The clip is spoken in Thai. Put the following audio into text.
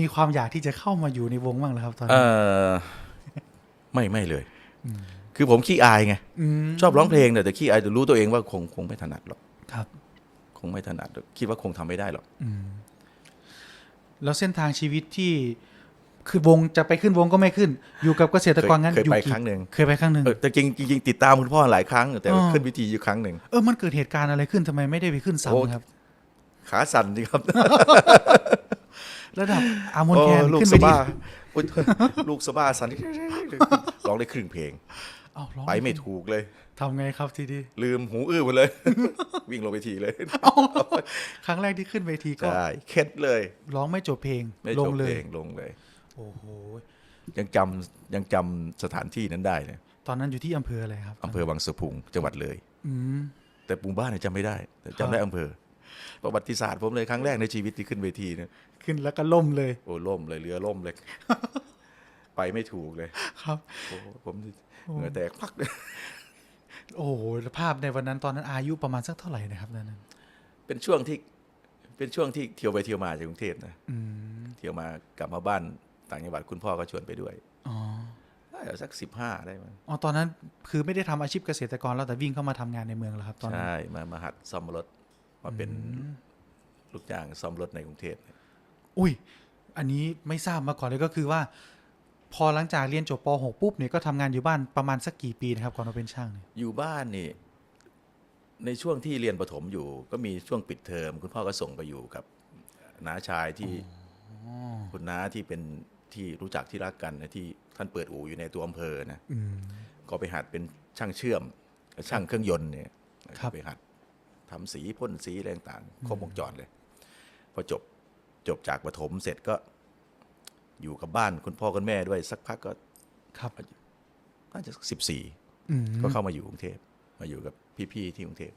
มีความอยากที่จะเข้ามาอยู่ในวงบ้างเหรอครับตอนเอนี้อไม่ไม่เลย คือผมขี้อายไง มชอบร้องเพลงแต่แต่ขี้อายแต่รู้ตัวเองว่าคงคงไม่ถนัดหรอก ครับ คงไม่ถนัดคิดว่าคงทำไม่ได้หรอกอืมแล้วเส้นทางชีวิตที่คือวงจะไปขึ้นวงก็ไม่ขึ้น อยู่กับเกษตรกรงั้นเคยอยู่ไปกี่ครั้งหนึ่ง เคยไปครั้งหนึ่ง เออแต่จริงจริงๆติดตามคุณพ่อหลายครั้ง แต่อ๋อ ขึ้นวิธีอยู่ครั้งหนึ่ง เออมันเกิดเหตุการณ์อะไรขึ้นทำไมไม่ได้ไปขึ้นโอ้ ซ้ำครับ ขาสั่นดีครับ ระดับอามอนแคนโอ้ลูกขึ้นสไปดิบ้าอุ๊ยลูกสบ้าสั่นร้องได้ครึ่งเพลงเอ้าร้องไปไม่ถูกเลยทำไงครับทีนี้ลืมหูอื้อหมดเลย วิ่งลงไปทีเลยเอ้าครั้งแรกที่ขึ้นเวทีก็ใช่เคล็ดเลย ร้องไม่จบเพลง ไม่ลจงบเลเพลยงลงเลย โอ้โห ยังจำยังจำสถานที่นั้นได้เลยตอนนั้นอยู่ที่อำเภออะไรครับอำเภอวังสะพุงจังหวัดเลย อืมแต่หมู่บ้านเนี่ยจำไม่ได้แต่ครับจำได้อำเภอ ประวัติศาสตร์ผมเลยครั้งแรกในชีวิตที่ขึ้นเวทีเนี่ยขึ้นแล้วก็ล่มเลย โอ้ล่มเลยเรือล่มเลย ไปไม่ถูกเลย ครับโอ้ผมนี่เหงื่อแตกพักเลยโอ้โหแล้วภาพในวันนั้นตอนนั้นอายุประมาณสักเท่าไหร่นะครับตอนนั้นเป็นช่วงที่เป็นช่วงที่เที่ยวไปเที่ยวมาจากกรุงเทพนะอืมเที่ยวมากลับมาบ้านต่างจังหวัดคุณพ่อก็ชวนไปด้วยอ๋อน่าจะสักสิบห้าได้มั้งอ๋อตอนนั้นคือไม่ได้ทำอาชีพเกษตรกรแล้วแต่วิ่งเข้ามาทำงานในเมืองแล้วครับตอนนั้นใช่มามาหัดซ่อมรถ มาเป็นลูกจ้างซ่อมรถในกรุงเทพอุ้ย อันนี้ไม่ทราบมาก่อนเลยก็คือว่า พอหลังจากเรียนจบป .6 ปุ๊บเนี่ยก็ทำงานอยู่บ้านประมาณสักกี่ปีนะครับก่อนมาเป็นช่างเนี่ยอยู่บ้านนี่ ในช่วงที่เรียนประถมอยู่ ก็มีช่วงปิดเทอม คุณพ่อก็ส่งไปอยู่กับน้าชายที่คุณน้าที่เป็นที่รู้จักที่รักกันนะที่ท่านเปิดอู่อยู่ในตัวอำเภอนะอืมก็ไปหัดเป็นช่างเชื่อมกับช่างเครื่องยนต์เนี่ยครับไปหัด ทำสีพ่นสีอะไรต่างๆครบวงจรเลย พอจบจบจากประถมเสร็จก็อยู่กับบ้านคุณพ่อคุณแม่ด้วยสักพักก็ครับน่าจะสิบสี่อืมก็เข้ามาอยู่กรุงเทพมาอยู่กับพี่ๆที่กรุงเทพ